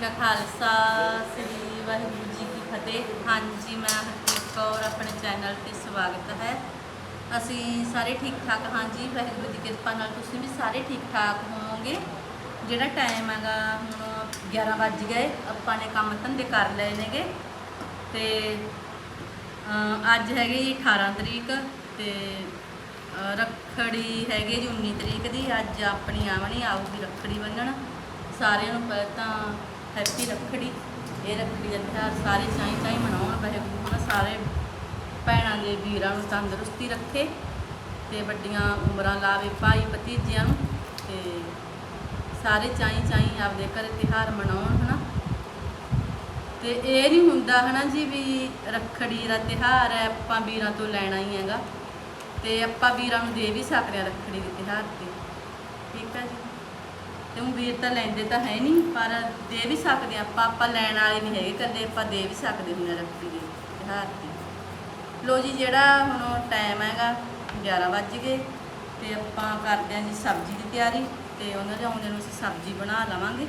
ਕਾ ਖਾਲਸਾ, ਸ੍ਰੀ ਵਾਹਿਗੁਰੂ ਜੀ ਕੀ ਫਤਿਹ। ਹਾਂਜੀ, ਮੈਂ ਹਰਪ੍ਰੀਤ ਕੌਰ, ਆਪਣੇ ਚੈਨਲ ਤੇ ਸਵਾਗਤ ਹੈ। ਅਸੀਂ ਸਾਰੇ ਠੀਕ ਠਾਕ? ਹਾਂਜੀ, ਵਾਹਿਗੁਰੂ ਦੀ ਕਿਰਪਾ ਨਾਲ ਤੁਸੀਂ ਵੀ ਸਾਰੇ ਠੀਕ ਠਾਕ ਹੋਵੋਗੇ। ਜਿਹੜਾ ਟਾਈਮ ਹੈਗਾ, ਹੁਣ 11 ਵੱਜ ਗਏ। ਆਪਾਂ ਨੇ ਕੰਮ ਧੰਦੇ ਕਰ ਲਏ ਨੇਗੇ। ਤੇ ਅੱਜ ਹੈਗੀ ਜੀ 18 ਤਰੀਕ ਤੇ ਰੱਖੜੀ ਹੈਗੀ ਜੀ 19 ਤਰੀਕ ਦੀ। ਅੱਜ ਆਪਣੀ ਆਵਣੀ ਆਊਗੀ ਰੱਖੜੀ ਬੰਨਣ। ਸਾਰਿਆਂ ਨੂੰ ਪਹਿਲਾਂ ਤਾਂ ਹੈਪੀ ਰੱਖੜੀ, ਇਹ ਰੱਖੜੀ ਦਾ ਤਿਉਹਾਰ ਸਾਰੇ ਚਾਈ ਚਾਹੀਂ ਮਨਾਉਣ ਵਾਹਿਗੁਰੂ ਹਨਾ ਸਾਰੇ ਭੈਣਾਂ ਦੇ ਵੀਰਾਂ ਨੂੰ ਤੰਦਰੁਸਤੀ ਰੱਖੇ ਤੇ ਵੱਡੀਆਂ ਉਮਰਾਂ ਲਾਵੇ ਭਾਈ ਭਤੀਜਿਆਂ ਨੂੰ ਤੇ ਸਾਰੇ ਚਾਈ ਚਾਈ ਆਪਦੇ ਘਰੇ ਤਿਉਹਾਰ ਮਨਾਉਣ, ਹਨਾ? ਤੇ ਇਹ ਨਹੀਂ ਹੁੰਦਾ, ਹਨਾ ਜੀ, ਵੀ ਰੱਖੜੀ ਦਾ ਤਿਉਹਾਰ ਹੈ, ਆਪਾਂ ਵੀਰਾਂ ਤੋਂ ਲੈਣਾ ਹੀ ਹੈਗਾ ਤੇ ਆਪਾਂ ਵੀਰਾਂ ਨੂੰ ਦੇ ਵੀ ਸਕਦੇ ਹਾਂ ਰੱਖੜੀ ਦੇ ਤਿਉਹਾਰ ਤੇ। ਤੇ ਉਹ ਵੀਰ ਤਾਂ ਲੈਂਦੇ ਤਾਂ ਹੈ ਨਹੀਂ, ਪਰ ਦੇ ਵੀ ਸਕਦੇ ਆਪਾਂ ਆਪਾਂ ਲੈਣ ਵਾਲੇ ਨਹੀਂ ਹੈਗੇ ਕਦੇ ਆਪਾਂ ਦੇ ਵੀ ਸਕਦੇ ਹੁੰਦੇ ਹਾਂ ਰੱਖੜੀ ਦੇ ਤਿਉਹਾਰ ਤੇ। ਲੋ ਜੀ, ਜਿਹੜਾ ਹੁਣ ਟਾਈਮ ਹੈਗਾ 11 ਵੱਜ ਗਏ ਤੇ ਆਪਾਂ ਕਰਦੇ ਹਾਂ ਜੀ ਸਬਜ਼ੀ ਦੀ ਤਿਆਰੀ ਤੇ ਉਹਨਾਂ ਦੇ ਆਉਂਦੇ ਨੂੰ ਅਸੀਂ ਸਬਜ਼ੀ ਬਣਾ ਲਵਾਂਗੇ।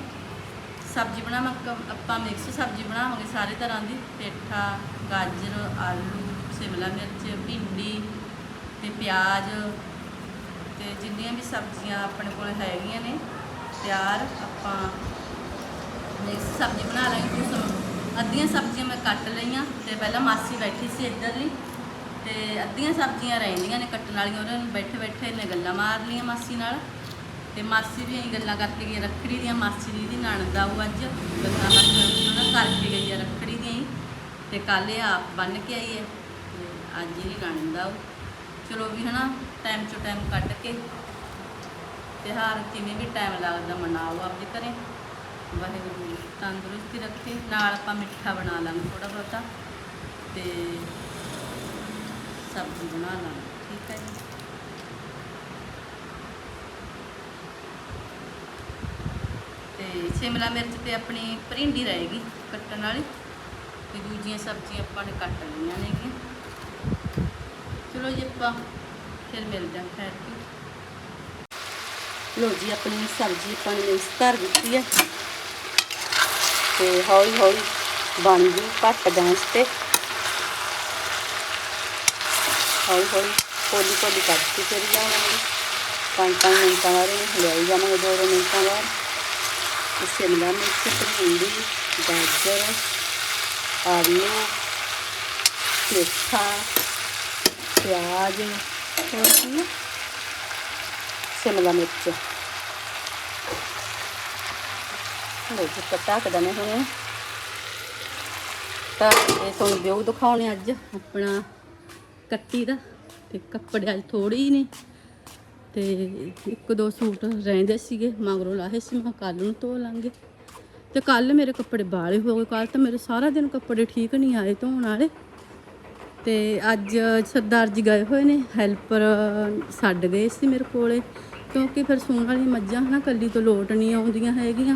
ਸਬਜ਼ੀ ਬਣਾਵਾਂ ਆਪਾਂ ਮਿਕਸ ਸਬਜ਼ੀ ਬਣਾਵਾਂਗੇ ਸਾਰੇ ਤਰ੍ਹਾਂ ਦੀ, ਪੇਠਾ, ਗਾਜਰ, ਆਲੂ, ਸ਼ਿਮਲਾ ਮਿਰਚ, ਭਿੰਡੀ ਤੇ ਪਿਆਜ਼ ਤੇ ਜਿੰਨੀਆਂ ਵੀ ਸਬਜ਼ੀਆਂ ਆਪਣੇ ਕੋਲ ਹੈਗੀਆਂ ਨੇ ਤਿਆਰ ਆਪਾਂ ਮਿਕਸ ਸਬਜ਼ੀ ਬਣਾ ਲਾਂਗੇ ਕੁਛ ਅੱਧੀਆਂ ਸਬਜ਼ੀਆਂ ਮੈਂ ਕੱਟ ਲਈਆਂ ਤੇ ਪਹਿਲਾਂ ਮਾਸੀ ਬੈਠੀ ਸੀ ਇੱਧਰਲੀ ਤੇ ਅੱਧੀਆਂ ਸਬਜ਼ੀਆਂ ਰਹਿੰਦੀਆਂ ਨੇ ਕੱਟਣ ਵਾਲੀਆਂ, ਉਹਨਾਂ ਨੂੰ ਬੈਠੇ ਬੈਠੇ ਨੇ ਗੱਲਾਂ ਮਾਰ ਲਈਆਂ ਮਾਸੀ ਨਾਲ ਤੇ ਮਾਸੀ ਵੀ ਅਸੀਂ ਗੱਲਾਂ ਕਰਕੇ ਗਈ, ਰੱਖੜੀ ਦੀਆਂ, ਮਾਸੀ ਦੀ ਦੀ ਨਣਦ ਆਊ ਅੱਜ, ਗੱਲਾਂ ਉਹਨਾਂ ਕਰਕੇ ਗਈ ਆ ਰੱਖੜੀ ਦੀਆਂ ਹੀ ਤੇ ਕੱਲ ਇਹ ਆਪ ਬੰਨ ਕੇ ਆਈ ਹੈ ਅੱਜ ਹੀ ਨਣਦ ਆਊ। ਚਲੋ ਵੀ ਹਨਾ ਟਾਈਮ ਚੋਂ ਟਾਈਮ ਕੱਢ ਕੇ ਤਿਉਹਾਰ ਜਿਵੇਂ ਵੀ ਟਾਈਮ ਲੱਗਦਾ ਮਨਾਓ, ਆਪਦੇ ਘਰੇ। ਵਾਹਿਗੁਰੂ ਤੰਦਰੁਸਤੀ ਰੱਖੇ, ਨਾਲ ਆਪਾਂ ਮਿੱਠਾ ਬਣਾ ਲਾਂਗੇ ਥੋੜਾ ਬਹੁਤਾ ਤੇ ਸਬਜ਼ੀ ਬਣਾ ਲਾਂਗੇ, ਠੀਕ ਹੈ ਜੀ। ਤੇ ਸ਼ਿਮਲਾ ਮਿਰਚ ਤੇ ਆਪਣੀ ਭਰਿੰਡੀ ਰਹੇਗੀ ਕੱਟਣ ਵਾਲੀ ਤੇ ਦੂਜੀਆਂ ਸਬਜ਼ੀਆਂ ਆਪਾਂ ਨੇ ਕੱਟ ਲਈਆਂ ਨੇਗੀਆਂ। ਚਲੋ ਜੀ ਆਪਾਂ ਫਿਰ ਮਿਲਦੇ ਹਾਂ, ਖੈਰ ਲੋ ਜੀ, ਆਪਣੀ ਸਬਜ਼ੀ ਆਪਾਂ ਨੇ ਮਿਕਸ ਕਰ ਦਿੱਤੀ ਹੈ। ਤੇ ਹੌਲੀ ਹੌਲੀ ਬਣ ਗਈ ਘੱਟ ਗੈਸ ਤੇ। ਹੌਲੀ ਹੌਲੀ ਕੋਲੀ ਕੋਲੀ ਕੱਟਦੀ ਫਿਰ ਜਾਵਾਂਗੇ ਪੰਜ ਪੰਜ ਮਿੰਟਾਂ ਬਾਅਦ ਇਹਨੂੰ ਹਿਲਾਈ ਜਾਵਾਂਗੇ, ਦੋ ਦੋ ਮਿੰਟਾਂ ਬਾਅਦ। ਸ਼ਿਮਲਾ ਮਿਰਚ, ਭਿੰਡੀ, ਗਾਜਰ, ਆਲੂ, ਪੇਠਾ, ਪਿਆਜ਼, ਹੋਰ ਕੀ ਸ਼ਿਮਲਾ ਮਿਰਚ। ਲੋ ਜੀ ਪਤਾ ਕਦਾ ਹੁਣ। ਤਾਂ ਇਹ ਤੁਹਾਨੂੰ ਵਿਊ ਦਿਖਾਉਣੇ ਅੱਜ ਆਪਣਾ ਕੱਟੀ ਦਾ ਤੇ ਕੱਪੜੇ ਅੱਜ ਥੋੜੇ ਹੀ ਨੇ। ਤੇ ਇੱਕ ਦੋ ਸੂਟ ਰਹਿੰਦੇ ਸੀਗੇ, ਮਗਰੋਂ ਲਾਹੇ ਸੀ, ਮੈਂ ਕੱਲ ਨੂੰ ਧੋ ਲਾਂਗੇ। ਤੇ ਕੱਲ ਮੇਰੇ ਕੱਪੜੇ ਬਾਲੇ ਹੋ ਗਏ ਕੱਲ ਤਾਂ ਮੇਰੇ ਸਾਰਾ ਦਿਨ ਕੱਪੜੇ ਠੀਕ ਨਹੀਂ ਆਏ ਧੋਣ ਵਾਲੇ। ਤੇ ਅੱਜ ਸਰਦਾਰ ਜੀ ਗਏ ਹੋਏ ਨੇ, ਹੈਲਪਰ ਛੱਡ ਗਏ ਸੀ ਮੇਰੇ ਕੋਲੇ। ਕਿਉਂਕਿ ਫਿਰ ਸੂਣ ਵਾਲੀ ਮੱਝਾਂ ਹਨਾ ਕੱਲੀ ਤੋਂ ਲੋਟ ਨਹੀਂ ਆਉਂਦੀਆਂ ਹੈਗੀਆਂ।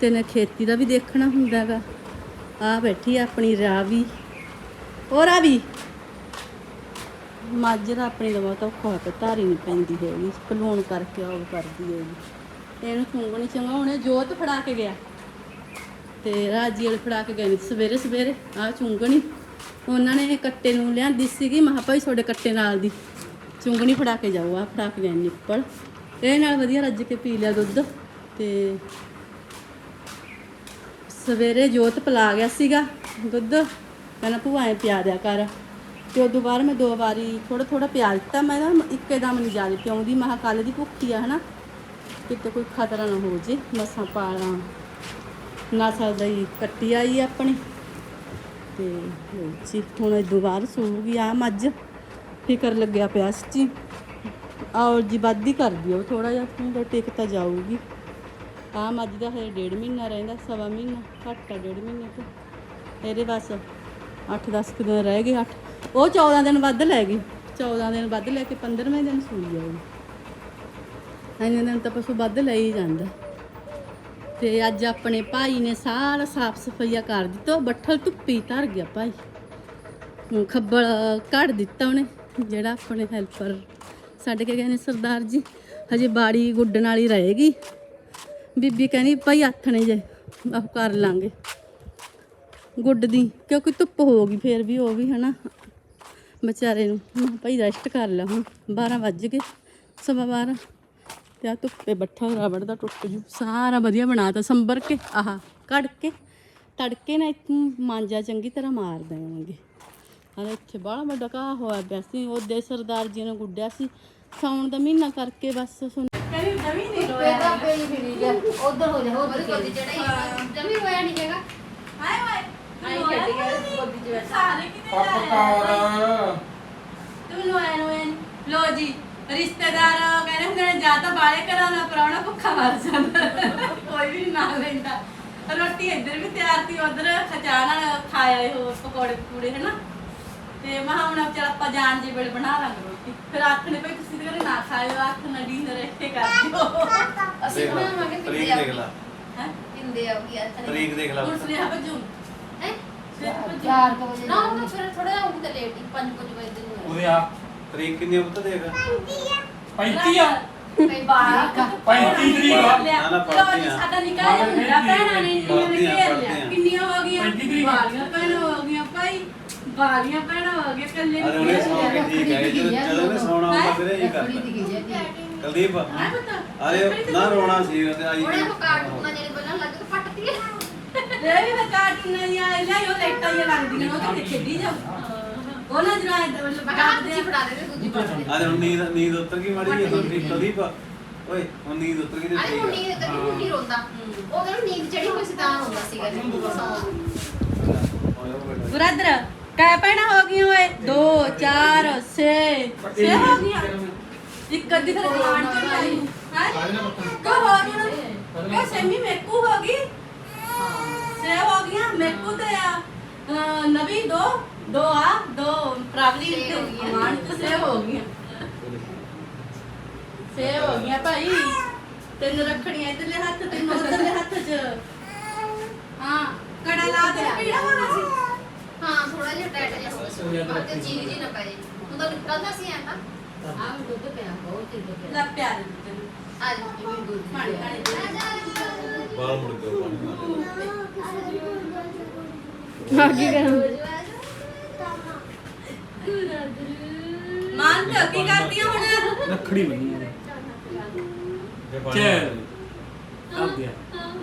ਤੇ ਨੇ ਖੇਤੀ ਦਾ ਵੀ ਦੇਖਣਾ ਹੁੰਦਾ ਗਾ। ਆ ਬੈਠੀ ਆ ਆਪਣੀ ਰਾਵੀ। ਉਹ ਰਾਵੀ! ਮੱਝ ਦਾ ਆਪਣੀ ਦਾ ਬਹੁਤ ਔਖਾ ਧਾਰੀ ਨਹੀਂ ਪੈਂਦੀ ਹੈਗੀ। ਕਲੂਣ ਕਰਕੇ ਆਉ ਕਰਦੀ ਹੈਗੀ। ਇਹਨੂੰ ਚੁੰਗਣੀ ਚੰਗਾਉਣੇ ਜੋਤ ਫੜਾ ਕੇ ਗਿਆ। ਤੇ ਰਾਜੀ ਵਾਲੇ ਫੜਾ ਕੇ ਗਏ ਸਵੇਰੇ ਸਵੇਰੇ। ਆ ਚੁੰਗਣੀ। ਉਹਨਾਂ ਨੇ ਇਹ ਕੱਟੇ ਨੂੰ ਲਿਆਂਦੀ ਸੀਗੀ। ਮਹਾ ਭਾਈ ਤੁਹਾਡੇ ਕੱਟੇ ਨਾਲ ਦੀ। ਚੁੰਗਣੀ ਫੜਾ ਕੇ ਜਾਓ, ਆ ਫੜਾ ਕੇ ਗਏ ਨਿੱਪਲ। ਇਹ ਨਾਲ ਵਧੀਆ ਰੱਜ ਕੇ ਪੀ ਲਿਆ ਦੁੱਧ ਤੇ ਸਵੇਰੇ ਜੋਤ ਪਿਲਾ ਗਿਆ ਸੀਗਾ ਦੁੱਧ। ਕਹਿੰਦਾ ਭੂਆ ਐ ਪਿਆ ਦਿਆ ਕਰ। ਤੇ ਉਦੋਂ ਬਾਅਦ ਮੈਂ ਦੋ ਵਾਰੀ ਥੋੜਾ ਥੋੜਾ ਪਿਆ ਦਿੱਤਾ। ਮੈਂ ਨਾ ਇੱਕੇ ਦਮ ਨਹੀਂ ਜ਼ਿਆਦਾ ਪਿਆਉਂਦੀ ਮਹਾ ਕੱਲ ਦੀ ਭੁੱਖੀ ਆ, ਹਨਾ। ਕਿਤੇ ਕੋਈ ਖਤਰਾ ਨਾ ਹੋ ਜੇ, ਮਸਾਂ ਪਾਲਾਂ। ਨਾ ਸਕਦਾ ਹੀ ਕੱਟੀ ਆਈ ਆਪਣੀ। ਤੇ ਲਓ ਜੀ, ਹੁਣ ਇਦੋਂ ਬਾਅਦ ਸੂਗੀ ਆ ਮੱਝ। ਫਿਕਰ ਲੱਗਿਆ ਪਿਆ ਸੱਚੀ। ਔਰ ਜੀ ਵੱਧ ਹੀ ਕਰਦੀ ਉਹ ਥੋੜਾ ਜਿਹਾ ਹੁਣ ਟਿਕ ਤਾਂ ਜਾਊਗੀ। ਆ ਮੱਝ ਦਾ ਹਜੇ ਡੇਢ ਮਹੀਨਾ ਰਹਿੰਦਾ, ਸਵਾ ਮਹੀਨਾ, ਘੱਟ ਆ ਡੇਢ ਮਹੀਨੇ ਤੋਂ। ਇਹਦੇ ਬਸ 8-10 ਕੁ ਦਿਨ ਰਹਿ ਗਏ 8 ਉਹ 14 ਦਿਨ ਵੱਧ ਲੈ ਗਈ 14 ਦਿਨ ਵੱਧ ਲੈ ਕੇ 15ਵੇਂ ਦਿਨ ਸੂਈ ਜਾਊਗੀ ਇੰਨੇ ਦਿਨ ਤਾਂ ਪਸ਼ੂ ਵੱਧ ਲੈ ਹੀ ਜਾਂਦਾ। ਤੇ ਅੱਜ ਆਪਣੇ ਭਾਈ ਨੇ ਸਾਰਾ ਸਾਫ਼ ਸਫਾਈਆ ਕਰ ਦਿੱਤਾ ਬੱਠਲ ਧੁੱਪੀ ਧਰ ਗਿਆ ਭਾਈ। ਖੱਬਲ ਕੱਢ ਦਿੱਤਾ ਉਹਨੇ, ਜਿਹੜਾ ਆਪਣੇ ਹੈਲਪਰ ਛੱਡ ਕੇ ਗਏ ਨੇ ਸਰਦਾਰ ਜੀ, ਹਜੇ ਬਾੜੀ ਗੁੱਡਣ ਵਾਲੀ ਰਹੇਗੀ। ਬੀਬੀ ਕਹਿੰਦੀ, ਭਾਈ ਆਥਣੇ ਜੇ ਆਹ ਕਰ ਲਾਂਗੇ। ਗੁੱਡ ਦੀ ਕਿਉਂਕਿ ਧੁੱਪ ਹੋ ਗਈ, ਫੇਰ ਵੀ ਉਹ ਵੀ ਹਨਾ, ਵਿਚਾਰੇ ਨੂੰ। ਮੈਂ ਭਾਈ ਰੈਸਟ ਕਰ ਲੈ ਹੁਣ 12 ਵੱਜ ਗਏ, ਸਵਾ 12 ਤੇ ਆ ਧੁੱਪੇ ਬੱਠਾ ਰਬੜ ਦਾ ਟੁੱਟ ਜੂ। ਸਾਰਾ ਵਧੀਆ ਬਣਾਤਾ, ਸੰਭਰ ਕੇ, ਆਹ, ਕੱਢ ਕੇ, ਤੜਕੇ ਨਾ ਇੱਥੋਂ ਮਾਂਜਾ ਚੰਗੀ ਤਰ੍ਹਾਂ ਮਾਰ ਦੇਵਾਂਗੇ ਹਾਂ ਇੱਥੇ ਬੜਾ ਵੱਡਾ ਘਾਹ ਹੋਇਆ ਪਿਆ ਸੀ ਉਹਦੇ ਸਰਦਾਰ ਜੀ ਨੇ ਗੁੱਡਿਆ ਸੀ ਸਾਉਣ ਦਾ ਮਹੀਨਾ ਕਰਕੇ ਬਸ ਸੁਣ ਕਰੀ ਜਮੀ ਨਹੀਂ ਪੇਟਾ ਪਈ ਫਿਰੀ ਜਾ ਉਧਰ ਹੋ ਜਾ ਉਧਰ ਕੋਦੀ ਚੜਾਈ ਜਮੀ ਹੋਇਆ ਨਹੀਂ ਹੈਗਾ। ਹਾਏ ਹਾਏ ਆਈ ਖੇਡ ਗਿਆ ਕੋਦੀ ਚ ਵੈਸਾ ਸਾਰੇ ਕਿਤੇ ਪਪਕਾਰ ਤੂੰ ਨੂੰ ਆਇਆ ਨੂੰ ਆਇਆ ਨੀ। ਲੋ ਜੀ ਰਿਸ਼ਤੇਦਾਰ ਕਹਿੰਦੇ ਹੁੰਦੇ ਨੇ ਜਾਂ ਤਾਂ ਬਾਲੇ ਘਰਾਂ ਦਾ ਪ੍ਰਾਹੁਣਾ ਭੁੱਖਾ ਮਰ ਜਾਂਦਾ। ਤੇ ਮੈਂ ਹੁਣ ਚੱਲ ਆਪਾਂ ਜਾਣ ਜੀ ਵੇਲੇ ਬਣਾ ਲਾਂਗੇ ਰੋਟੀ। ਫਿਰ ਆਖਣੇ ਭਾਈ ਤੁਸੀਂ ਤੇ ਘਰੇ ਨਾ ਖਾਇਓ ਆਖ ਨਾ ਡੀਨਰ ਇੱਥੇ ਕਰ ਦਿਓ। ਅਸੀਂ ਦੇਖ ਲਾ, ਬਣਾਵਾਂਗੇ ਤਰੀਕ ਪਿੰਦੇ ਦੇਖ ਲਾ। ਹੈ? ਪਿੰਦੇ ਆ ਗਿਆ ਤਰੀਕ। ਦੇਖ ਲਾ। ਹੁਣ ਸੁਨੇਹਾ ਭਜੂ। ਹੈ? ਸੁਨੇਹਾ ਭੱਜੂ। 4 ਵਜੇ ਨਾ ਉਹ ਫਿਰ ਥੋੜਾ ਜਿਹਾ ਉੱਠ ਲੇਟ ਹੀ 5 ਵਜੇ ਦੇ ਨੂੰ ਉਹਦੇ ਆ ਤਰੀਕ ਕਿੰਨੀ ਉੱਤ ਦੇਖ। 35 ਆ। ਕਈ ਬਾਹਰ 35 ਤਰੀਕ ਆ। ਨਾ, ਨਾ, ਲਓ ਜੀ, ਪੜ੍ਹਦੀਆਂ। ਸਾਡਾ ਨਿਕਾਹ ਜਿਹਾ ਹੁੰਦਾ ਭੈਣਾਂ ਨੇ ਇੰਨੀਆਂ ਨੇ ਪੜ੍ਹਦੀਆਂ, ਘੇਰ ਲਿਆ ਪੜ੍ਹਦੀਆਂ। ਕਿੰਨੀਆਂ ਹੋ ਗਈਆਂ? 35 ਤਰੀਕ। ਵਾਲੀਆਂ ਭੈਣਾਂ ਹੋ ਗਈਆਂ। ਵਾਲੀਆਂ ਭੈਣਾਂ ਹੋ ਗਈਆਂ ਕੱਲੇ ਅਰੇ ਉਹਨੇ ਸੌਂ ਕੇ ਠੀਕ ਹੈ ਜਦੋਂ ਜਦੋਂ ਨੇ ਸੌਣਾ ਹੁੰਦਾ ਫਿਰ ਇਹ ਕਰਦਾ ਦੀ ਗਈ ਕੁਲਦੀਪ ਹੈ ਪਤਾ? ਅਰੇ ਨਾ ਰੋਣਾ ਸੀ ਤੇ ਆਈ ਉਹਨੇ ਕੋ ਕਾਰਟੂਨ ਜਿਹੜੇ ਬੋਲਣ ਲੱਗ ਤੇ ਪੱਟਦੀ ਹੈ। ਲੈ ਵੀ ਕਾਰਟੂਨਾਂ ਦੀਆਂ ਲੈ ਉਹ ਲਾਈਟਾਂ ਜਿਹੀਆਂ ਲੱਗਦੀਆਂ ਉਹ ਤੇ ਖੇਡੀ ਜਾਓ ਉਹਨਾਂ ਜਰਾ ਮਤਲਬ ਮੈਂ ਕਿਹਾ ਕਰਦੇ ਦੂਜੀ ਫੜਾ ਦੇ ਦੂਜੀ ਦੇ। ਅਰੇ ਹੁਣ ਨੀਂਦ ਨੀਂਦ ਉੱਤਰ ਗਈ ਮਾੜੀ ਜਿਹੀ ਕੁਲਦੀਪ ਕੁਲਦੀਪ। ਓਏ ਹੁਣ ਨੀਂਦ ਉੱਤਰ ਗਈ ਤੇ ਅਰੇ ਹੁਣ ਨੀਂਦ ਤੇ ਮੁੰਡੀ ਰੋਂਦਾ? ਉਹ ਕਹਿੰਦਾ ਨੀਂਦ ਚੜੀ ਹੋਈ ਸੀ ਤਾਂ ਰੋਂਦਾ ਸੀਗਾ ਜੀ ਆ ਬ੍ਰਦਰ ਕੈ ਭੈਣਾਂ ਹੋ ਗਈਆਂ ਓਏ 2 4 6 6 ਹੋ ਗਈਆਂ ਇੱਕ ਅੱਧੀ ਫਿਰ ਖਾਣ ਚ ਨਹੀਂ ਆਈ ਹੈ ਕੋ ਹੋ ਗਈਆਂ ਕੋ ਸੈਮੀ ਮੇਕੂ ਹੋ ਗਈ ਸੇ ਹੋ ਗਈਆਂ ਮੇਕੂ ਤੇ ਆ ਅਹ, ਨਵੀ ਦੋ ਦੋ ਆ ਦੋ ਪ੍ਰਾਵਲੀ ਛੇ ਹੋ ਗਈਆਂ। ਮਾਨ ਤੇ ਸੇ ਹੋ ਗਈਆਂ ਸੇ ਹੋ ਗਈਆਂ ਭਾਈ ਤਿੰਨ ਰੱਖੜੀਆਂ ਇਧਰਲੇ ਹੱਥ ਤਿੰਨ ਉਧਰਲੇ ਹੱਥ 'ਚ ਹਾਂ ਕੜਾ ਲਾ ਤੇ ਪੀੜਾ ਹੋਣਾ ਸੀ ਹਾਂ ਥੋੜਾ ਜਿਹਾ ਟਾਈਟ ਜਿਹਾ ਹੋ ਗਿਆ ਤੇ ਚੀਜ਼ ਜੀ ਨਾ ਪਏ ਹੁਣ ਤਾਂ ਨਿਕਲਦਾ ਸੀ ਐਂ ਤਾਂ ਆਹ ਦੁੱਧ ਪਿਆ ਬਹੁਤ ਹੀ ਦੁੱਧ ਲੈ ਪਿਆਰ ਦੇ ਤੈਨੂੰ। ਆ ਜਾ। ਜਿਵੇਂ ਦੁੱਧ ਪਾਣੀ ਪਿਆ। ਪਾਣੀ ਬਾਹਰ ਮੁੜ ਕੇ ਪਾਣੀ ਮਾਨ ਤੇ ਕੀ ਕਰਦੀਆਂ ਹੁਣ। ਰੱਖੜੀ ਬਣੀ ਹੈ ਮਾਰ ਚਲ ਕਰ ਦਿਆ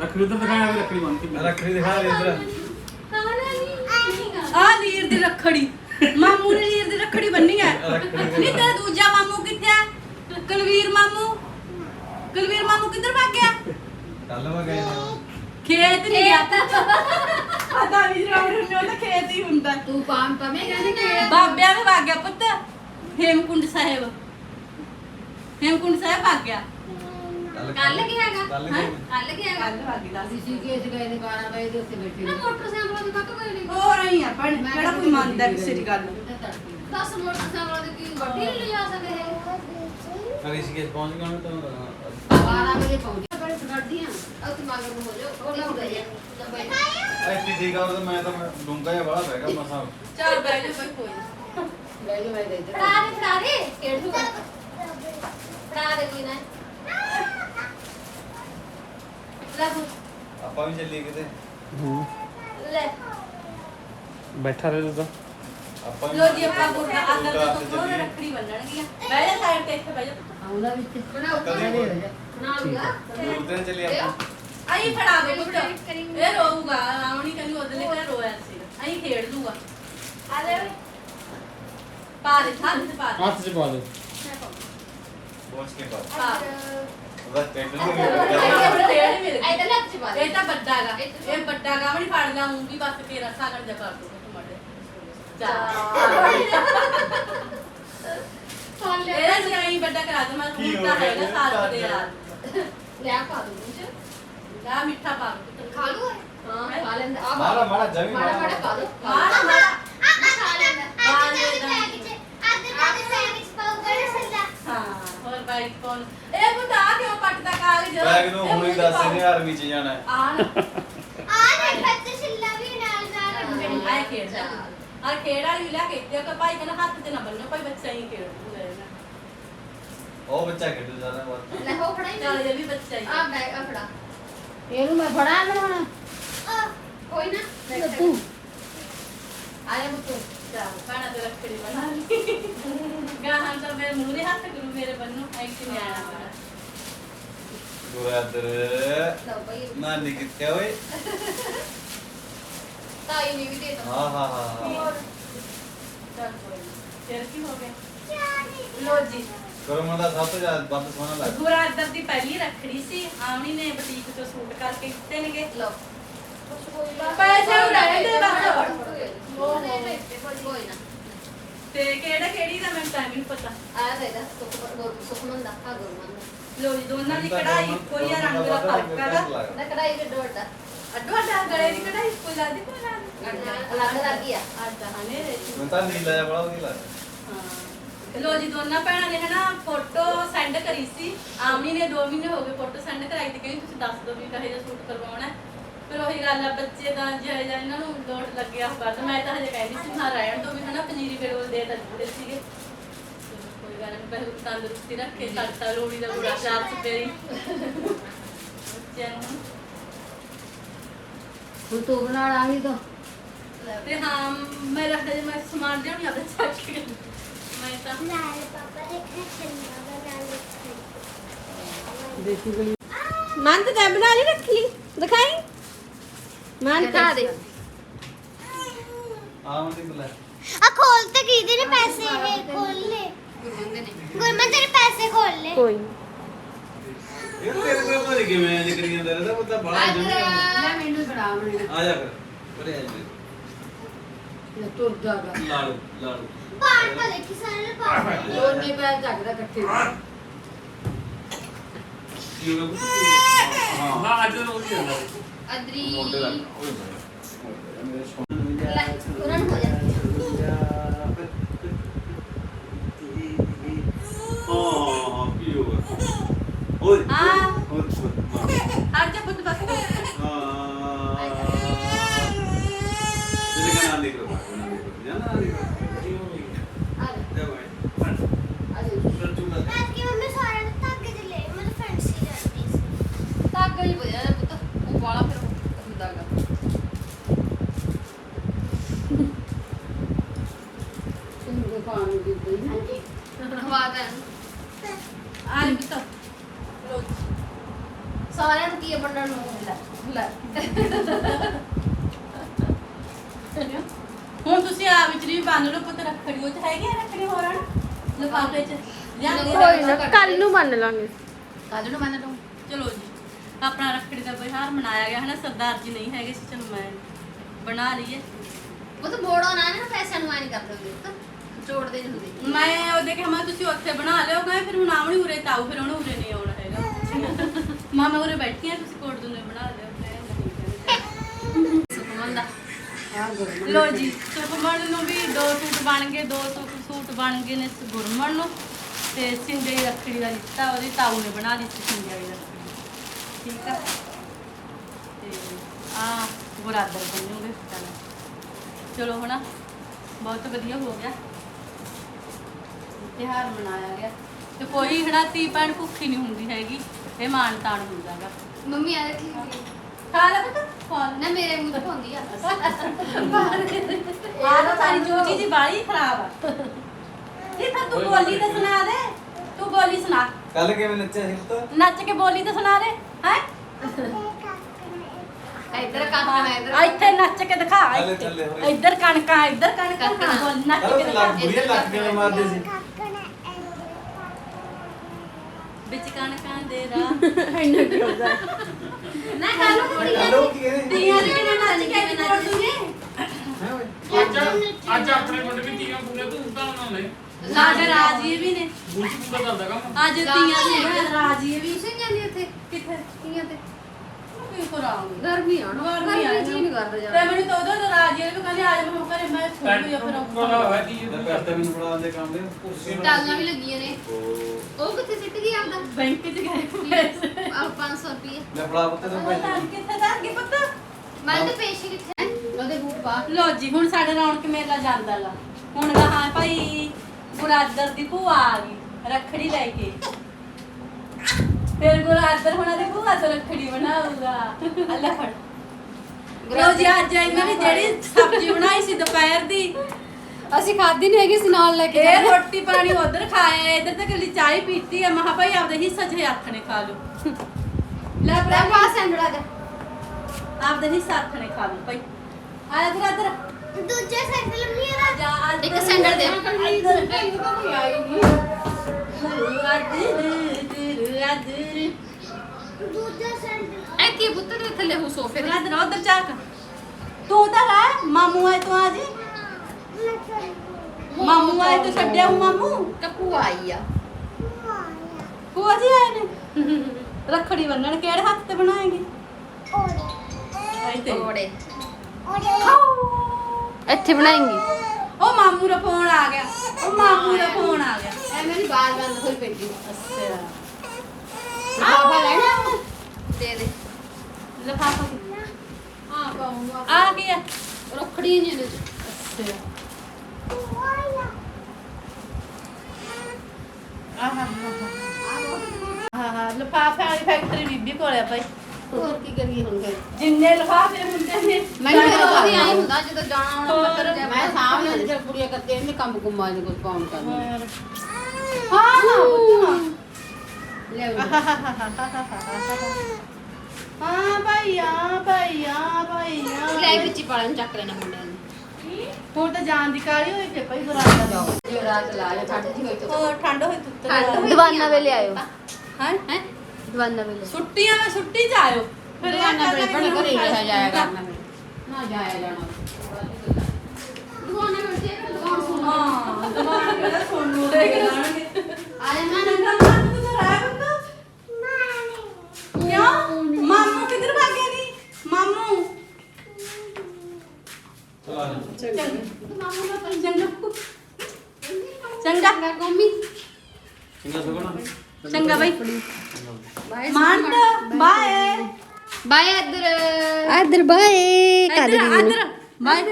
ਰੱਖੜੀ ਉਧਰ ਦਿਖਾਇਆ ਵੀ ਰੱਖੜੀ ਬਣ ਕੇ ਰੱਖੜੀ ਦਿਖਾ ਦੇ ਇਧਰ। ਆ ਲੀਰ ਦੀ ਰੱਖੜੀ। ਮਾਮੂ ਨੇ ਲੀਰ ਦੀ ਰੱਖੜੀ ਬੰਨੀ ਹੈ। ਨਹੀਂ ਤੇਰਾ ਦੂਜਾ ਮਾਮੂ ਕਿੱਥੇ ਹੈ? ਕੁਲਵੀਰ ਮਾਮੂ? ਕੁਲਵੀਰ ਮਾਮੂ ਕਿੱਧਰ ਭੱਗ ਗਿਆ? ਕੱਲ ਵਾ ਗਏ ਨੇ। ਖੇਤ ਨਹੀਂ ਗਿਆ ਪਤਾ ਵੀ ਜਰਾਉਣ ਨੂੰ ਤਾਂ ਖੇਤ ਹੀ ਹੁੰਦਾ। ਤੂੰ ਪਾਮ ਪਵੇਂਗਾ ਨਹੀਂ ਕਿ ਬਾਬਿਆਂ ਦੇ ਭੱਗ ਗਿਆ ਪੁੱਤ। ਹੇਮਕੁੰਡ ਸਾਹਿਬ। ਹੇਮਕੁੰਡ ਸਾਹਿਬ ਭੱਗ ਗਿਆ। ਕੱਲ ਕੀ ਹੈਗਾ? ਕੱਲ? ਗਏ ਕੱਲ ਕੀ ਹੈਗਾ? ਕੱਲ ਭੱਗ ਗਿਆ ਸੀ ਕੇਸ ਗਏ ਨੇ 12 ਵਜੇ ਦੇ ਉੱਤੇ ਬੈਠੇ ਨਾ ਮੋਟਰਸਾਈਕਲ ਦੀ ਕੱਟ ਗਏ ਨਹੀਂ ਹੋਰ ਨਹੀਂ ਆ ਪਰ ਕਿਹੜਾ ਕੋਈ ਮੰਨਦਾ ਕਿਸੇ ਦੀ ਗੱਲ? ਦਸ ਮੋਟਰਸਾਈਕਲ ਦੀ ਕੀ ਗੱਡੀ ਨਹੀਂ ਲਿਜਾ ਸਕਦੇ ਹੈ ਰਿਸ਼ੀਕੇਸ਼ ਪਹੁੰਚ ਗਏ ਹੁਣ ਤਾਂ 12 ਵਜੇ ਪਹੁੰਚੇ ਫੜਦੀਆਂ ਉਹ ਤੇ ਮਗਰ ਨੂੰ ਹੋ ਜਾਓ ਉਹ ਲੱਗ ਗਈ ਐਤੀ ਠੀਕ ਆ ਉਹ ਮੈਂ ਤਾਂ ਡੂੰਗਾ ਜਿਹਾ ਬੜਾ ਬਹਿ ਗਿਆ ਮਸਾ ਚੱਲ ਬੈ ਜਾ ਕੋਈ ਕੋਈ ਲੈ ਜਾ ਮੈਂ ਦੇ ਦਿੱਤਾ ਫੜਾ ਦੇ ਫੜਾ ਦੇ। ਲੂਗਾ ਫੜਾ ਦੇ ਕੋਈ ਨਾ। ਲੈ ਪੁੱਤ, ਆਪਾਂ ਵੀ ਚੱਲੀਏ ਕਿਤੇ। ਲੈ। ਬੈਠਾ ਰਹੇ ਤੂੰ ਆਪਾਂ ਵੀ ਲੋ ਜੀ ਆਪਾਂ ਗੁਰਦਾ ਅੰਦਰ ਗੁਰਦੁਆਰੇ ਤੋਂ ਚੱਲੀਏ। ਰੱਖੜੀ ਬੰਨਣਗੀਆਂ। ਬਹਿ ਜਾ ਸਾਈਡ ਤੇ ਇੱਥੇ ਬਹਿ ਜਾ ਆਉਂਦਾ ਵਿੱਚ। ਬਣਾਓ ਕਦੇ ਹੋ ਜਾ ਬਣਾ ਲੂਗਾ ਦੂਰ ਤੇ ਨੀ ਚੱਲੀਏ ਆਪਾਂ। ਆਈ ਫੜਾ ਦੇ ਪੁੱਤ। ਇਹ ਰੋਊਗਾ। ਆਉਣੀ ਕਹਿੰਦੀ ਉਹਦੇ ਲਈ ਘਰ ਰੋਇਆ ਸੀ। ਆਈ ਖੇਡ ਲੂਗਾ ਆ ਲੈ ਓਏ। ਪਾ ਦੇ ਹੱਥ ਤੇ ਪਾ ਦੇ। ਹੱਥ 'ਚ ਪਾ ਦੇ। ਪਹੁੰਚ ਕੇ ਬਾਅਦ ਹਾਂ ਉਹਦਾ ਟੈਂਡਰ ਇਹ ਨਹੀਂ ਆਪਣੇ ਖੇਡ ਹੀ ਮੇਰੇ ਐਦਾਂ ਲੱਗ ਚ ਪਾ ਦੇ ਇਹ ਤਾਂ ਵੱਡਾ ਗਾ ਇਹ ਵੱਡਾ ਗਾ ਵੀ ਨਹੀਂ ਫੜ ਲਾ ਊਂ ਵੀ ਬਸ ਤੇਰਾ ਸਾਗਰ ਜਾ ਕਰ ਦੂਗਾ ਤੂੰ ਮੜੇ। ਫੋਨ ਲੈ ਇਹਦਾ ਸਿਆਈ ਵੱਡਾ ਕਰਾ ਦੇ ਮੈਂ ਕੀ ਹੋ ਤਾਂ ਗਿਆ ਹੈਗਾ? ਸਾਲ ਦੇ ਯਾਰ। ਲਿਆ ਪਾ ਦੂੰ ਕੁਝ ਆ ਮਿੱਠਾ ਪਾ ਦੇ। ਖਾ ਲੂ ਹਾਂ। ਖਾ ਲੈਂਦਾ। ਆ ਮਾਰਾ ਮਾਰਾ ਜਮੀ ਮਾੜਾ ਮਾੜਾ। ਦੋ ਮਾੜਾ। ਮਾੜਾ। ਖਾ ਲੈਂਦਾ। ਪਾ ਦੇ ਹਾਂ। ਹੋਰ ਆਈਫੋਨ ਇਹ ਪੁੱਤ ਆ ਕਿਉਂ ਪੱਟਦਾ ਕਾਗਜ਼। ਬੈਗ ਨੂੰ ਹੁਣੇ ਦੱਸ ਇਹਨੇ ਆਰਮੀ ਚ ਜਾਣਾ ਹੈ। ਆ ਨਾ। ਆਹ ਦੇਖ ਤੇ ਛਿੱਲਾ ਵੀ ਨਾਲ ਜਾ ਰਿਹਾ ਹੈ ਆ ਖੇਡ ਜਾ ਆ ਖੇਡ ਵਾਲੀ ਵੀ ਲੈ ਕੇ ਤੇ ਭਾਈ ਕਹਿੰਦਾ ਹੱਥ ਤੇ ਨਾ ਬੰਨੋ ਭਾਈ ਬੱਚਾ ਹੀ ਖੇਡ ਪੂਰਾ ਇਹਦਾ। ਉਹ ਬੱਚਾ ਖੇਡੂ ਸਾਰਾ ਵਕਤ ਲੈ ਹੋ ਫੜਾਈ ਚੱਲ ਇਹ ਵੀ ਬੱਚਾ ਹੀ ਆ। ਆ ਬੈਗ ਆ ਫੜਾ। ਇਹਨੂੰ ਮੈਂ ਫੜਾ ਲੈਣਾ ਆ ਕੋਈ ਨਾ ਲੱਦੂ ਆਇਆ ਬੁੱਤੂ। ਜਾਓ ਕਾਣਾ ਤੇ ਰੱਖੜੀ ਬਣਾ ਲਈ। ਗਾਹਾਂ ਤਾਂ ਮੇਰੇ ਮੂਹਰੇ ਹੱਥ ਕਰੂ ਮੇਰੇ ਬੰਨੂ ਐਕਸ਼ਨ ਆਣਾ ਬੜਾ ਬਰਾਦਰ ਲਓ ਬਈ ਮਾਨੀ ਕਿੱਥੇ ਓਏ? ਤਾਈ ਨੇ ਵੀ ਦੇ ਹਾਂ ਹਾਂ ਹਾਂ ਚੱਲ ਕੋਈ ਨੀ। ਫਿਰ ਕੀ ਹੋ ਗਿਆ? ਲੋ ਜੀ। ਕਰਮ ਦਾ ਸਭ ਤੋਂ ਜ਼ਿਆਦਾ ਵੱਧ ਸੋਹਣਾ ਲੱਗਦਾ। ਗੁਰਾਦਰ ਦੀ ਪਹਿਲੀ ਰੱਖੜੀ ਸੀ। ਆਮਣੀ ਨੇ ਬੁਟੀਕ ਤੋਂ ਸੂਟ ਕਰਕੇ ਦਿੱਤੇ ਨੇਗੇ। ਲਓ। ਪੈਸੇ ਉਡਾਏ ਦੇ ਬਸ। ਕੋਈ ਨਾ ਤੇ ਕਿਹੜਾ ਕਿਹੜੀ ਦਾ ਮੈਨੂੰ ਨਹੀਂ ਪਤਾ? ਆ ਵੇਦਾ ਸੁਖਮਨ ਦਾ ਆ ਗੁਰਮਨ ਦਾ ਲੋ ਜੀ ਦੋਨਾਂ ਦੀ ਕਢਾਈ ਕੋਈ ਆ ਰੰਗ ਦਾ ਫ਼ਰਕ ਹੈਗਾ ਨਾ। ਕਢਾਈ ਵੀ ਡੋੜ ਦਾ ਅੱਡੋ ਅੱਡਾ ਗਲੇ ਦੀ ਕਢਾਈ ਕੋਈ ਲੱਗਦੀ ਕੋਈ ਲੱਗਦੀ ਅਲੱਗ ਹੀ ਆ। ਅੱਡਾ ਹਨੇ ਦੇ ਮੈਂ ਤਾਂ ਨੀਲਾ ਜਿਹਾ ਬੜਾ ਵਧੀਆ ਲੱਗਦਾ। ਹਾਂ। ਲੋ ਜੀ ਦੋਨਾਂ ਭੈਣਾਂ ਨੇ ਹਨਾ ਫੋਟੋ ਸੈਂਡ ਕਰੀ ਸੀ। ਆਮਨੀ ਨੇ 2 ਮਹੀਨੇ ਹੋ ਗਏ ਫੋਟੋ ਸੈਂਡ ਕਰਾਈ ਤੇ ਕਹਿੰਦੀ ਤੁਸੀਂ ਦੱਸ ਦਿਓ ਵੀ ਕਹੇ ਜਿਹਾ ਸੂਟ ਕਰਵਾਉਣਾ ਹੈ। ਫਿਰ ਉਹੀ ਗੱਲ ਆ ਬੱਚੇ ਦਾ ਜਿਹੜਾ ਜਿਹਾ ਇਹਨਾਂ ਨੂੰ ਲੋੜ ਲੱਗਿਆ ਤਾਂ ਮੈਂ ਤਾਂ ਹਜੇ ਕਹਿੰਦੀ ਸੀ ਹਾਂ ਰਹਿਣ ਤੋਂ ਵੀ ਹਨਾ ਪਨੀਰੀ ਬੇਰੋਲ ਦੇ ਤਾਂ ਦਿੱਤੇ ਸੀਗੇ। ਚਲੋ ਕੋਈ ਗੱਲ ਨਹੀਂ ਪਹਿਲਾਂ ਤੰਦਰੁਸਤੀ ਰੱਖੇ ਸੜਤਾ ਲੋੜੀ ਦਾ ਬੁਰਾ ਚਾਰ ਚਪੇਰੀ ਬੱਚਿਆਂ ਨੂੰ। ਹੁਣ ਤੂੰ ਬਣਾ ਲਾਂਗੀ ਤਾਂ। ਤੇ ਹਾਂ ਮੇਰਾ ਹਜੇ ਮੈਂ ਸਮਾਨ ਲਿਆਉਣੀ ਆਦਾ ਚੱਕ ਕੇ। ਮੈਂ ਤਾਂ ਦੇਖੀ ਗਈ ਮਨ ਤੇ ਤੈਂ ਬਣਾ ਲਈ ਰੱਖੀ ਦਿਖਾਈ? ਮਨ ਦਿਖਾ ਦੇ। ਆ ਮੰਦੀ ਬੁਲਾ ਆ ਖੋਲ ਤੇ ਕਿਹਦੇ ਨੇ ਪੈਸੇ ਇਹ? ਖੋਲ ਲੈ। ਗੁਰਮਨ ਦੇ ਤੇਰੇ ਪੈਸੇ ਖੋਲ ਲੈ। ਕੋਈ ਇਹ ਤੇਰੇ ਕੋਲ ਪਤਾ ਨੀ ਕਿਵੇਂ ਇੰਜ ਕਰੀ ਜਾਂਦਾ ਰਹਿੰਦਾ ਉਹ ਤਾਂ ਬੜਾ ਜੰਮਿਆ ਲੈ ਮੈਨੂੰ ਬਣਾ ਮੈਨੂੰ ਆ ਜਾ ਫਿਰ। ਪਰੇ ਆ ਜਾ। ਇਹ ਤੁਰ ਜਾਗਾ ਲਾੜੂ ਲਾੜੂ ਬਾਹਰ ਤਾਂ ਦੇਖੀ ਸਾਰੇ ਬਾਹਰ ਦੋਨੇ ਪੈਰ ਚੱਕਦਾ ਇਕੱਠੇ। ਕੀ ਹੋ ਗਿਆ ਪੁੱਤ? ਹਾਂ ਹਾਂ ਅੱਜ ਰੋਜ਼ ਹੀ ਹੁੰਦਾ ਅਦਰੀ ਮੋਢੇ ਲੱਗ ਓਏ ਹੋਏ ਮੇਰੇ ਸੋਹਣੇ ਲੈ, ਉਹਨਾਂ ਨੂੰ ਹੋ ਜਾ। ਹਾਂ ਕੀ ਹੋ ਗਿਆ ਓਏ ਹਾਂ। ਓਏ ਹਟ ਜਾ ਪੁੱਤ ਬਸ ਹਾਂ ਮੇਰੇ ਕਾ ਨਾਮ ਲਿਖ ਲਓ ਨਾਮ ਲਿਖ ਲਓ ਜਾਨਾ ਨਾਮ ਲਿਖ ਲਓ ਆ ਲੈ, ਜਾ ਭਾਈ ਆ ਲੈ। ਫਿਰ ਚੁਣਾ ਅੱਜ ਕੀ ਮੰਮੀ ਸਾਰਿਆਂ ਨੂੰ ਧੱਕੇ ਦੇ ਲੈ ਮੈਨੂੰ ਫੈਂਸੀ ਜਾਂਦੀ ਸੀ ਧਾਗਾ ਹੀ ਵਧਿਆ ਨਾ ਪੁੱਤ ਉਹ ਵਾਲਾ ਫਿਰ ਹੁੰਦਾ ਗਾ ਤੂੰ ਖਾਣ ਨੂੰ ਦਿੱਤੀ ਹਾਂਜੀ ਖਵਾ ਦੇ ਆ ਲੈ ਪੁੱਤ ਲੋ ਸਾਰਿਆਂ ਨੂੰ ਕੀ ਆ ਵੰਡਣ ਨੂੰ ਲੈ ਲੈ ਹੁਣ ਤੁਸੀਂ ਆ ਵਿਚਲੀ ਵੀ ਬੰਨ ਲਓ ਪੁੱਤ ਰੱਖੜੀ ਉਹ ਚ ਹੈਗੀ ਆ ਰੱਖੜੀ ਹੋਰ ਹਨ ਲਿਫਾਫੇ ਚ ਲਿਆਂਦੀ ਨਾ ਕੱਲ ਨੂੰ ਮੰਨ ਲਾਂਗੇ। ਕੱਲ ਨੂੰ ਮੰਨ ਲਓ। ਚਲੋ ਜੀ ਆਪਣਾ ਰੱਖੜੀ ਦਾ ਬਿਹਾਰ ਮਨਾਇਆ ਗਿਆ ਹੈ ਨਾ ਸਰਦਾਰ ਜੀ ਨਹੀਂ ਹੈਗੇ ਸੀ ਚਲੋ ਮੈਂ ਬਣਾ ਲਈਏ। ਉਹ ਤਾਂ ਮੋੜੋ ਨਾ ਨਾ ਪੈਸਿਆਂ ਨੂੰ ਐ ਨਹੀਂ ਕਰਦੇ ਹੁੰਦੇ ਤਾਂ ਜੋੜਦੇ ਨਹੀਂ ਹੁੰਦੇ। ਮੈਂ ਉਹਦੇ ਕਿਹਾ ਮੈਂ ਤੁਸੀਂ ਉੱਥੇ ਬਣਾ ਲਿਓਗੇ ਫਿਰ ਹੁਣ ਆਵਣੀ ਉਰੇ ਤਾਉ ਫਿਰ ਉਹਨੂੰ ਉਰੇ ਨਹੀਂ ਆਉਣਾ ਹੈਗਾ। ਮਾਂ ਮੈਂ ਉਰੇ ਬੈਠੀ ਆ ਤੁਸੀਂ ਕੋਟ ਦੁਨੇ ਬਣਾ ਲਿਓ ਸੁਖਮਨ ਦਾ। ਲੋ ਜੀ ਸੁਖਮਨ ਨੂੰ ਵੀ ਦੋ ਸੂਟ ਬਣ ਗਏ ਦੋ ਸੂਟ ਸੂਟ ਬਣ ਗਏ ਨੇ ਗੁਰਮਨ ਨੂੰ। ਤੇ ਸਿੰਦੇ ਦੀ ਰੱਖੜੀ ਦਾ ਦਿੱਤਾ ਉਹਦੀ ਤਾਊ ਨੇ ਬਣਾ ਦਿੱਤੀ ਸਿੰਦੇ ਵਾਲੀ ਰੱਖੜੀ। ਠੀਕ ਆ? ਤੇ ਆ ਬਰਾਦਰ ਬਣੂਗੇ ਚਲੋ ਚਲੋ ਹਣਾ ਬਹੁਤ ਵਧੀਆ ਹੋ ਗਿਆ। ਤਿਉਹਾਰ ਮਨਾਇਆ ਗਿਆ। ਤੇ ਕੋਈ ਹਣਾ ਤੀ ਭੈਣ ਭੁੱਖੀ ਨਹੀਂ ਹੁੰਦੀ ਹੈਗੀ ਇਹ ਮਾਣ ਤਾਣ ਹੁੰਦਾਗਾ ਮੰਮੀ ਆ ਦੇਖੀ ਖਾ ਲੈ ਖਾ ਲੈ। ਨਾ ਮੇਰੇ ਮੂੰਹ ਤੇ ਪਾਉਂਦੀ ਆ। ਆ ਤਾਂ ਸਾਰੀ ਜੀ ਬਾਲੀ ਖਰਾਬ ਆ। ਇਹ ਤਾਂ ਤੂੰ ਬੋਲੀ ਤਾਂ ਸੁਣਾ ਦੇ। ਤੂੰ ਬੋਲੀ ਸੁਣਾ। ਕੱਲ ਕਿਵੇਂ ਨੱਚਿਆ ਸੀ ਪੁੱਤ? ਨੱਚ ਕੇ ਬੋਲੀ ਤਾਂ ਸੁਣਾ ਦੇ ਹੈ? ਇੱਧਰ ਕਾਕਣਾ ਇੱਧਰ ਆ ਇੱਥੇ ਨੱਚ ਕੇ ਦਿਖਾ ਚੱਲੇ, ਇੱਥੇ। ਚੱਲੇ, ਹੋਏ। ਇੱਧਰ ਕਣਕਾਂ ਇੱਧਰ ਕਣਕਾਂ ਕਣਕਾਂ। ਬੋਲ ਨੱਚ ਚਲੋ ਕੇ ਦਿਖਾ। ਲੱਗ ਬੁੜੀਆਂ ਲੱਗ ਕਿਵੇਂ ਮਾਰਦੇ ਸੀ? ਵਿੱਚ ਕਣਕਾਂ ਦੇ ਰਾਹ ਇੰਨਾ ਕੀ ਹੁੰਦਾ ਨਾ ਕੱਲ ਨੂੰ ਕੁੜੀ ਹੈਲੋ ਕੀ ਕਹਿੰਦੇ ਤੀਆਂ ਦੇ। ਕਿਵੇਂ ਨੱਚ ਕੇ ਬੋਲ ਦੂੰਗੀ? ਹੈ ਓਏ? ਅੱਜ ਅੱਜ ਆਪਣੇ ਪਿੰਡ ਵੀ ਤੀਆਂ ਪੂਰੇ ਧੂਮ ਧਾਮ ਨਾਲ ਨੇ ਸਾਡੇ ਰਾਜੀਏ ਵੀ ਨੇ। ਬੁੱਝ ਪੂਰਾ ਚੱਲਦਾ ਕੰਮ। ਅੱਜ ਤੀਆਂ ਨੇ। ਰਾਜੀਏ ਵੀ ਤੁਸੀਂ ਜਾਂਦੀ ਉੱਥੇ। ਕਿੱਥੇ? ਤੀਆਂ ਤੇ। ਕੀ ਕਰਾਉਂਗੀ ਗਰਮੀ ਆ ਨਾ। ਗਰਮੀ ਆ ਜੀ ਨਹੀਂ ਕਰਦਾ ਤੇ ਜਾਣਾ ਮੈਨੂੰ ਤਾਂ ਉਦੋਂ ਰਾਜੀਏ ਵੀ ਕਹਿੰਦੇ ਆ ਜਾ ਮੈਂ ਘਰੇ ਮੈਂ ਸੋਈ ਆ ਫਿਰ ਔਖਾ। ਹੋਇਆ ਜੀ ਦਾ। ਕਰਤਾ ਮੈਨੂੰ ਬੜਾ ਆਂਦੇ ਕੰਮ। ਦੇ ਕੁਰਸੀ ਟਾਲਾਂ ਵੀ ਲੱਗੀਆਂ ਨੇ। ਉਹ ਕਿੱਥੇ ਸਿੱਟ ਗਈ ਆਪਦਾ? ਬੈਂਕ 'ਚ ਗਏ ਆ 500 ਰੁਪਏ ਲੈ ਫੜਾ ਪੁੱਤ ਤੈਨੂੰ ਤਾਂ ਪੈਸੇ। ਕਿੱਥੇ ਧਰ ਗਏ ਪੁੱਤ? ਮੈਂ ਤਾਂ ਪੇਸ਼ੀ ਕਿੱਥੇ? ਉਹਦੇ ਬੂਟ ਪਾ। ਲੋ ਜੀ ਹੁਣ ਸਾਡੇ ਰੌਣਕ ਮੇਲਾ ਜਾਂਦਾ ਲਾ ਹੁਣ ਕਹਾ ਭਾਈ। ਗੁਰਾਦਰ ਦੀ ਭੂਆ ਆ ਗਈ ਰੱਖੜੀ ਲੈ ਕੇ। ਫਿਰ ਗੁਰਾਦਰ ਹੁਣਾਂ ਦੀ ਭੂਆ ਤੋਂ ਰੱਖੜੀ ਬਣਾਊਗਾ। ਅੱਲਾ ਫੜ। ਲੋ ਜੀ ਅੱਜ ਇਹਨਾਂ ਨੇ ਜਿਹੜੀ ਸਬਜ਼ੀ ਬਣਾਈ ਸੀ ਦੁਪਹਿਰ ਦੀ। ਅਸੀਂ ਖਾਦੀ ਨਹੀਂ ਹੈਗੀ ਸੀ ਨਾਲ ਲੈ ਕੇ ਇਹ। ਰੋਟੀ ਪਾਣੀ ਉਧਰ ਖਾਇਆ ਇੱਧਰ ਤੇ ਕੱਲੀ ਚਾਹ ਹੀ ਪੀਤੀ ਆ। ਮਹਾ ਭਾਈ ਆਪਦੇ ਹਿੱਸਾ ਹੱਥ ਨੇ ਖਾ ਲਓ। ਲੈ ਲੈ ਭਰਾ। ਪਾ ਸੈਂਡੜਾ ਦੇ ਆਪਦੇ ਹਿੱਸਾ ਨੇ ਖਾ ਲਓ ਭਾਈ। ਆ ਇਧਰ ਇਧਰ ਦੂਜੇ ਜਾ ਇੱਕ ਸੈਂਡਲ ਦੇ। ਦੇ ਥੱਲੇ ਹੋ ਸੋਫੇ ਦੇ ਉਧਰ ਚੱਕ ਤੂੰ ਮਾਮੂ ਆਏ ਤੂੰ ਆ ਜੀ। ਮੈਂ ਚੱਲ ਮਾਮੂ ਆਏ ਤੂੰ ਛੱਡਿਆ ਹੂੰ ਮਾਮੂ। ਕੱਪੂ ਆਈ ਆ। ਭੂਆ ਜੀ ਆਏ ਨੇ। ਰੱਖੜੀ ਬੰਨਣ ਕਿਹੜੇ ਹੱਥ ਤੇ ਬਣਾਏਗੀ? ਤੇ ਤੋੜੇ ਓਰੇ ਇੱਥੇ ਬਣਾਏਂਗੀ। ਉਹ ਮਾਮੂ ਦਾ ਫੋਨ ਆ ਗਿਆ। ਉਹ ਮਾਮੂ ਦਾ ਫੋਨ ਆ ਗਿਆ। ਐ ਮੇਰੀ ਬਾਲ ਬੰਦ ਹੋਈ ਪੈਂਦੀ ਅੱਛਾ। ਬਾਬਾ ਲੈਣਾ? ਦੇ ਦੇ। ਲਫਾਫਾ ਹਾਂ ਪਾਉਂਗਾ। ਆ? ਗਿਆ ਰੱਖੜੀ ਨਹੀਂ ਇਹਦੇ ਚ। ਅੱਛਾ। ਆਹਾ ਆਹਾ ਲਫਾਫੇ ਵਾਲੀ ਫੈਕਟਰੀ ਬੀਬੀ ਕੋਲੇ ਆ ਭਾਈ। ਕਰੀਏ ਹੁਣ ਫਿਰ ਜਿੰਨੇ ਲਫਾਫੇ ਹੁੰਦੇ ਨੇ ਮੈਨੂੰ ਤਾਂ ਆਈ ਹੁੰਦਾ ਜਦੋਂ ਜਾਣਾ ਆਉਣਾ ਹੋਰ। ਪੱਤਰ ਜਿਹਾ ਮੈਂ ਸਾਹਮਣੇ ਜਿਹੜੇ ਕੁੜੀਆਂ ਕਰਦੇ ਇਹਨੇ ਕੰਮ ਕੁੰਮਾਂ ਦੇ ਕੁਝ ਪਾਉਣ ਕਰਨੀ। ਹਾਂ ਹਾਂ ਪੁੱਤ ਲੈ ਹਾਂ। ਭਾਈ ਆ ਭਾਈ ਆ ਭਾਈ ਆ ਲੈ ਵਿੱਚ ਪਾਲਣ ਚੱਕ ਲੈਣਾ ਮੁੰਡਿਆਂ ਨੇ। ਹੁਣ ਤਾਂ ਜਾਣ ਦੀ ਕਾਲੀ ਹੋਈ ਤੇ ਭਾਈ ਬਰਾਤ ਦਾ ਜੋ ਰਾਤ ਲਾ ਜਾ ਠੰਡ ਜੀ ਹੋਈ ਤਾਂ ਹੋਰ ਠੰਡ ਹੋਈ ਤੁੱਤ ਠੰਡ। ਦੀਵਾਨਾ ਵੇਲੇ ਆਇਓ ਹਾਂ? ਹੈ? ਦੀਵਾਨਾ ਵੇਲੇ ਛੁੱਟੀਆਂ ਵਿੱਚ ਛੁੱਟੀ ਚ ਆਇਓ। ਫਿਰ ਇਹ ਨਾ ਕਹਿੰਦਾ ਬੜੇ ਕਿ ਘਰੇ ਹੀ ਮੈਨੂੰ ਜਾਇਆ ਕਰਨਾ। ਫਿਰ ਨਾ ਜਾਇਆ ਜਾਣਾ। ਦੁਕਾਨਾਂ ਵਿੱਚ ਇਹ ਦੁਕਾਨ ਸੁਣ ਹਾਂ ਦੁਕਾਨ ਕਿਹੜਾ ਸੁਣ ਨੂੰ ਲੈ ਜਾਣਗੇ ਆ ਜਾ ਨਾ ਰਹਿ ਮਾਮੂ ਕਿੱਧਰ ਭਾਗੇ ਨਹੀਂ ਮਾਮੂ। ਚੰਗਾ। ਮਾਮੂ ਦਾ ਪਰ ਚੰਗਾ। ਚੰਗਾ। ਚੰਗਾ ਗੋਮੀ। ਚੰਗਾ ਸੁਗਣਾ ਚੰਗਾ। ਬਾਈ ਮੰਡ ਬਾਏ। ਬਾਏ ਇੱਧਰ ਆਦਰ ਬਾਏ ਇਧਰ ਇਧਰ ਬਾਏ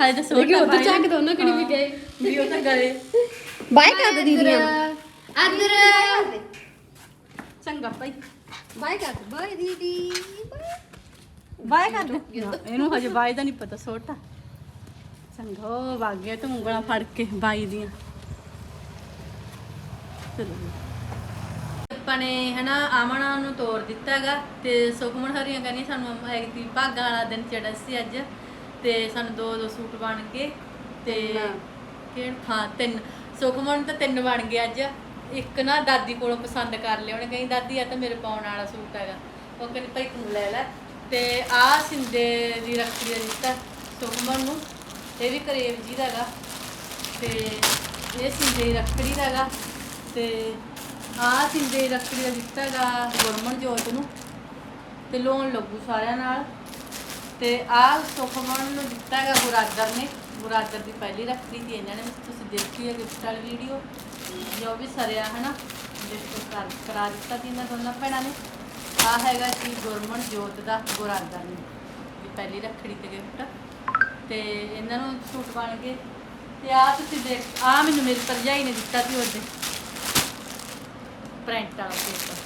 ਹਾਏ ਤਾਂ ਸੋਟ ਦੇਖੀ ਉੱਧਰ ਚੱਕ ਦੋ ਨਾ ਕਿਹੜੀ ਵੀ ਗਏ ਵੀ ਉਹ ਤਾਂ ਗਏ ਬਾਏ ਕਰ ਦੇ ਦੀਦੀਆਂ ਇੱਧਰ ਚੰਗਾ ਭਾਈ ਬਾਏ ਕਰ ਬਾਏ ਦੀਦੀ ਬਾਏ ਕਰ ਲੈ ਇਹਨੂੰ ਹਜੇ ਬਾਏ ਦਾ ਨਹੀਂ ਪਤਾ ਸੋਟਾ ਚੰਗਾ ਉਹ ਵਗ ਗਿਆ ਤੂੰ ਉਂਗਲਾਂ ਫੜ ਕੇ ਬਾਈ ਦੀਆਂ ਚਲੋ ਆਪਾਂ ਨੇ ਹਨਾ ਆਮਣਾ ਨੂੰ ਤੋੜ ਦਿੱਤਾ ਹੈਗਾ ਤੇ ਸੁਖਮਨ ਹਰੀਆਂ ਕਹਿੰਦੀ ਸਾਨੂੰ ਐਗਤੀ ਭਾਗਾਂ ਵਾਲਾ ਦਿਨ ਚੜਾ ਸੀ ਅੱਜ ਤੇ ਸਾਨੂੰ ਦੋ ਦੋ ਸੂਟ ਬਣ ਕੇ ਤੇ ਕਿਹੜ? ਹਾਂ ਤਿੰਨ। ਸੁਖਮਨ ਤਾਂ ਤਿੰਨ ਬਣ ਗਏ ਅੱਜ। ਇੱਕ ਨਾ ਦਾਦੀ ਕੋਲੋਂ ਪਸੰਦ ਕਰ ਲਿਆ। ਉਹਨੇ ਕਹਿੰਦੀ ਦਾਦੀ ਆ ਤਾਂ ਮੇਰੇ ਪਾਉਣ ਵਾਲਾ ਸੂਟ ਹੈਗਾ। ਉਹ ਕਹਿੰਦੀ ਭਾਈ ਤੂੰ ਲੈ ਲੈ। ਤੇ ਆ ਸਿੰਦੇ ਦੀ ਰੱਖੜੀ ਦਾ ਦਿੱਤਾ ਸੁਖਮਨ ਨੂੰ। ਇਹ ਵੀ ਕਰੇਵ ਜੀ ਦਾ ਹੈਗਾ। ਤੇ ਇਹ ਸਿੰਦੇ ਦੀ ਰੱਖੜੀ ਦਾ ਹੈਗਾ। ਤੇ ਆਹ ਸਿੰਦੇ ਦੀ ਰੱਖੜੀ ਦਾ ਦਿੱਤਾ ਹੈਗਾ ਗੁਰਮਨ ਜੋਤ ਨੂੰ ਤੇ ਲੋਨ ਲੱਗੂ ਸਾਰਿਆਂ ਨਾਲ। ਤੇ ਆਹ ਸੁਖਮਨ ਨੂੰ ਦਿੱਤਾ ਹੈਗਾ ਗੁਰਾਦਰ ਨੇ। ਗੁਰਾਦਰ ਦੀ ਪਹਿਲੀ ਰੱਖੜੀ ਸੀ, ਇਹਨਾਂ ਨੇ ਤੁਸੀਂ ਦੇਖੀ ਹੈ ਗਿਫਟ ਵਾਲੀ ਵੀਡੀਓ ਜੋ ਵੀ ਸਰਿਆ, ਹਨਾ? ਗਿਫਟ ਕਰ, ਕਰਾ ਦਿੱਤਾ ਸੀ ਇਹਨਾਂ ਦੋਨਾਂ ਭੈਣਾਂ ਨੇ। ਆਹ ਹੈਗਾ ਜੀ ਗੁਰਮਨ ਜੋਤ ਦਾ ਗੁਰਾਦਰ ਨੇ ਦੀ ਪਹਿਲੀ ਰੱਖੜੀ ਤੇ ਗਿਫਟ। ਤੇ ਇਹਨਾਂ ਨੂੰ ਸੂਟ ਬਣ ਗਏ। ਤੇ ਆ ਤੁਸੀਂ ਦੇਖ, ਆ ਮੈਨੂੰ ਮੇਰੀ ਭਰਜਾਈ ਨੇ ਦਿੱਤਾ ਸੀ ਉਹਦੇ। ਪ੍ਰਿੰਟ ਵਾਲਾ ਸੂਟ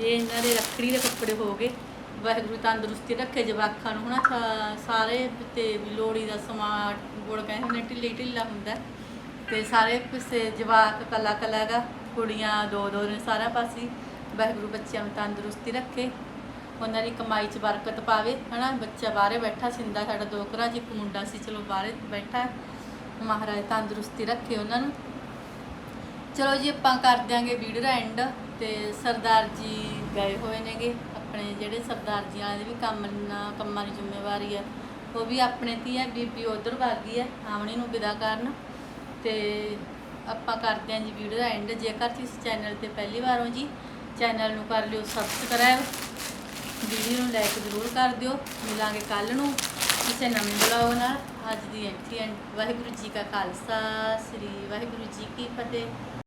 ਇਹ ਇਹਨਾਂ ਦੇ ਰੱਖੜੀ ਦੇ ਕੱਪੜੇ ਹੋ ਗਏ। ਵਾਹਿਗੁਰੂ ਤੰਦਰੁਸਤੀ ਰੱਖੇ ਜਵਾਕਾਂ ਨੂੰ। ਹਨਾ ਸਾ- ਸਾਰੇ ਤੇ ਵੀ ਲੋੜੀ ਦਾ ਸਮਾਨ, ਗੁੜ ਕਹਿੰਦੇ ਹੁੰਦੇ ਢਿੱਲੀ ਢਿੱਲਾ ਹੁੰਦਾ। ਹੈ। ਤੇ ਸਾਰੇ ਪਿੱਛੇ ਜਵਾਕ ਕਲਾ ਕਲਾ ਗਾ ਕੁੜੀਆਂ, ਦੋ ਦੋ ਨੇ ਸਾਰਾ ਪਾਸੇ। ਵਾਹਿਗੁਰੂ ਬੱਚਿਆਂ ਨੂੰ ਤੰਦਰੁਸਤੀ ਰੱਖੇ। ਉਹਨਾਂ ਦੀ ਕਮਾਈ 'ਚ ਬਰਕਤ ਪਾਵੇ, ਹਨਾ? ਬੱਚਾ ਬਾਹਰੇ ਬੈਠਾ, ਸਿੰਦਾ ਸਾਡਾ ਦੋ ਘਰਾਂ 'ਚ, ਇੱਕ ਮੁੰਡਾ ਸੀ, ਚਲੋ ਬਾਹਰੇ ਬੈਠਾ। ਮਹਾਰਾਜ ਤੰਦਰੁਸਤੀ ਰੱਖੇ ਉਹਨਾਂ ਨੂੰ। ਚਲੋ ਜੀ, ਆਪਾਂ ਕਰ ਦਿਆਂਗੇ ਵੀਡੀਓ ਦਾ ਐਂਡ ਤੇ ਸਰਦਾਰ ਜੀ ਗਏ ਹੋਏ ਨੇਗੇ। ਆਪਣੇ ਜਿਹੜੇ ਸਰਦਾਰ ਜੀ ਵਾਲੇ ਵੀ ਕੰਮ ਨਾ, ਕੰਮਾਂ ਦੀ ਜ਼ਿੰਮੇਵਾਰੀ ਹੈ ਉਹ ਵੀ ਆਪਣੇ ਤੀ ਹੈ ਬੀਬੀ ਉਧਰ ਗਈ ਹੈ ਆਵਣੀ ਨੂੰ ਵਿਦਾ ਕਰਨ। ਤੇ ਆਪਾਂ ਕਰਦੇ ਹਾਂ ਜੀ ਵੀਡੀਓ ਦਾ ਐਂਡ ਜੇਕਰ ਤੁਸੀਂ ਚੈਨਲ ਤੇ ਪਹਿਲੀ ਵਾਰ ਹੋ ਜੀ, ਚੈਨਲ ਨੂੰ ਕਰ ਲਿਓ ਸਬਸਕ੍ਰਾਈਬ ਵੀਡੀਓ ਨੂੰ ਲਾਈਕ ਜ਼ਰੂਰ ਕਰ ਦਿਓ। ਮਿਲਾਂਗੇ ਕੱਲ ਨੂੰ ਕਿਸੇ ਨਵੇਂ ਬਲੌਗ ਨਾਲ। ਅੱਜ ਦੀ ਐਂਟਰੀ ਐਂਡ ਵਾਹਿਗੁਰੂ ਜੀ ਕਾ ਖਾਲਸਾ, ਸ੍ਰੀ ਵਾਹਿਗੁਰੂ ਜੀ ਕੀ ਫਤਿਹ।